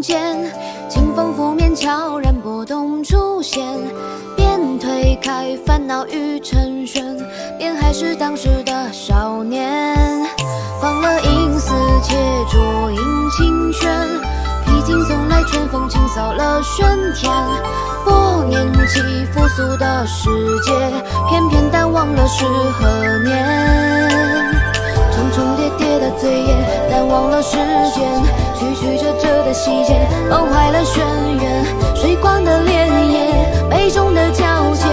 间，清风拂面，悄然拨动出现，边推开烦恼与尘喧，便还是当时的少年。放了银丝，且酌饮清泉，披荆送来春风，清扫了喧天。拨念起复苏的世界，偏偏淡忘了是何年。重重叠叠的罪业，淡忘了时间，曲曲折。的细节，崩坏了轩辕。水光的潋滟，杯中的皎洁，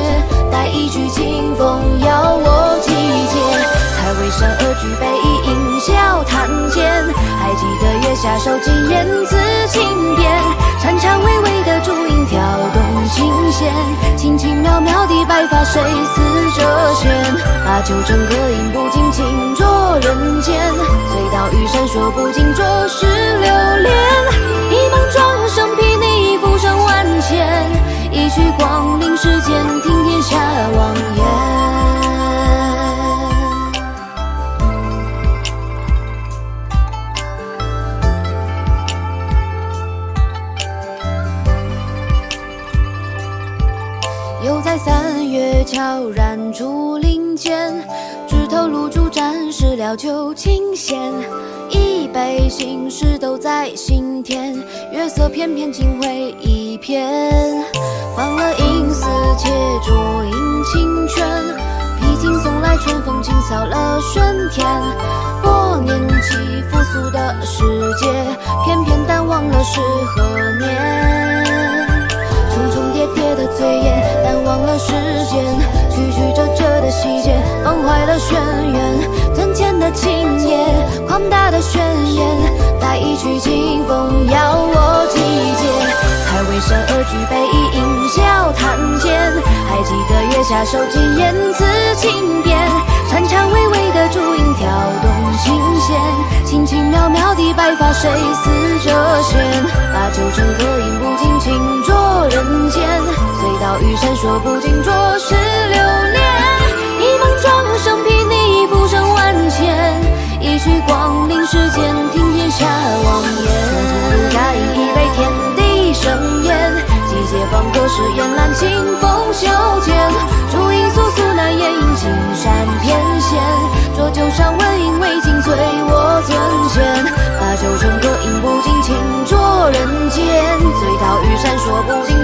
待一曲清风邀我季节。才微山而举杯一饮笑谈间，还记得月下手尽言辞轻点，潺潺微微的烛影跳动琴弦，轻轻渺渺的白发谁似这仙？把酒斟歌饮不尽，说不尽浊世流连。一梦壮生披你浮生万千，一曲光临世间听天下妄言。又在三月悄然竹林间，了旧琴弦。一杯心事都在心田，月色翩翩惊回一片。放了银丝，且酌饮清泉，披荆送来春风，清扫了喧天。过年起复苏的世界，偏偏淡忘了是何年。重重叠叠的醉眼，淡忘了时间，曲曲折折的细节，放坏了轩辕。曲清风邀我击节。才微山而举杯一饮笑谈间，还记得月下手尽言辞轻便，潺潺微微的烛影跳动琴弦，轻轻渺渺的白发谁似这仙？把酒斟歌饮不尽情浊人间，醉倒玉山说不尽浊世是烟岚清风袖间，竹影簌簌，难掩映青山翩跹。浊酒尚温，饮未尽，醉卧樽前。把酒成歌，饮不尽情浊人间。醉倒于山，说不尽。